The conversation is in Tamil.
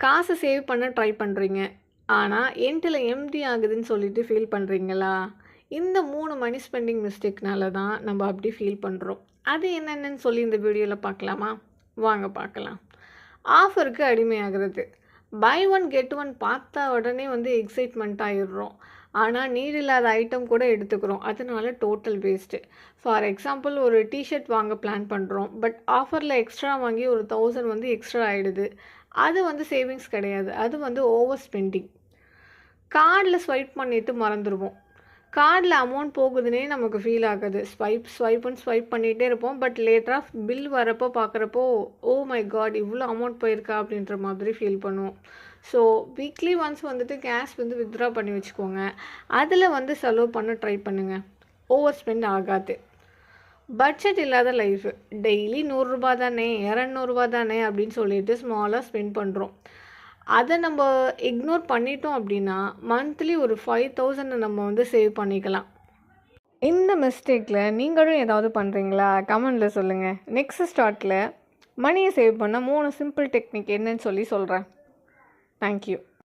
காசு சேவ் பண்ண ட்ரை பண்ணுறீங்க ஆனால் என்ட்டில் எம்டி ஆகுதுன்னு சொல்லிட்டு ஃபீல் பண்ணுறீங்களா இந்த மூணு மணி ஸ்பெண்டிங் மிஸ்டேக்னால தான் நம்ம அப்படி ஃபீல் பண்ணுறோம் அது என்னென்னு சொல்லி இந்த வீடியோவில் பார்க்கலாமா? வாங்க பார்க்கலாம். ஆஃபருக்கு அடிமையாகிறது. பை ஒன் கெட் ஒன் பார்த்தா உடனே வந்து எக்ஸைட்மெண்ட் ஆகிடுறோம் ஆனால் நீர் இல்லாத ஐட்டம் கூட எடுத்துக்கிறோம். அதனால டோட்டல் வேஸ்ட்டு ஃபார் எக்ஸாம்பிள் ஒரு டிஷர்ட் வாங்க பிளான் பண்ணுறோம் பட் ஆஃபரில் எக்ஸ்ட்ரா வாங்கி ஒரு தௌசண்ட் வந்து எக்ஸ்ட்ரா ஆகிடுது அது வந்து சேவிங்ஸ் கிடையாது. அது வந்து ஓவர் ஸ்பெண்டிங் கார்டில் ஸ்வைப் பண்ணிவிட்டு மறந்துடுவோம் கார்டில் அமௌண்ட் போகுதுன்னே நமக்கு ஃபீல் ஆகுது. ஸ்வைப் ஸ்வைப்புன்னு ஸ்வைப் பண்ணிகிட்டே இருப்போம். பட் லேட்டராக பில் வரப்போ பார்க்குறப்போ ஓ oh மை காட் இவ்வளோ அமௌண்ட் போயிருக்கா அப்படின்ற மாதிரி ஃபீல் பண்ணுவோம். ஸோ வீக்லி ஒன்ஸ் வந்துட்டு கேஷ் வந்து வித்ட்ரா பண்ணி வச்சுக்கோங்க. அதில் வந்து செலவு பண்ண ட்ரை பண்ணுங்கள் ஓவர் ஸ்பெண்ட் ஆகாது. பட்ஜெட் இல்லாத லைஃப். டெய்லி நூறுரூபா தானே இரநூறுபா தானே அப்படின்னு சொல்லிட்டு ஸ்மாலாக ஸ்பெண்ட் பண்ணுறோம் அதை நம்ம இக்னோர் பண்ணிட்டோம் அப்படின்னா மந்த்லி ஒரு ஃபைவ் தௌசண்டை நம்ம வந்து சேவ் பண்ணிக்கலாம். இந்த மிஸ்டேக்கில் நீங்களும் ஏதாவது பண்ணுறீங்களா கமெண்டில் சொல்லுங்கள் நெக்ஸ்ட் ஸ்டார்ட்டில் மணியை சேவ் பண்ண மூணு சிம்பிள் டெக்னிக் என்னன்னு சொல்லி சொல்கிறேன் தேங்க்யூ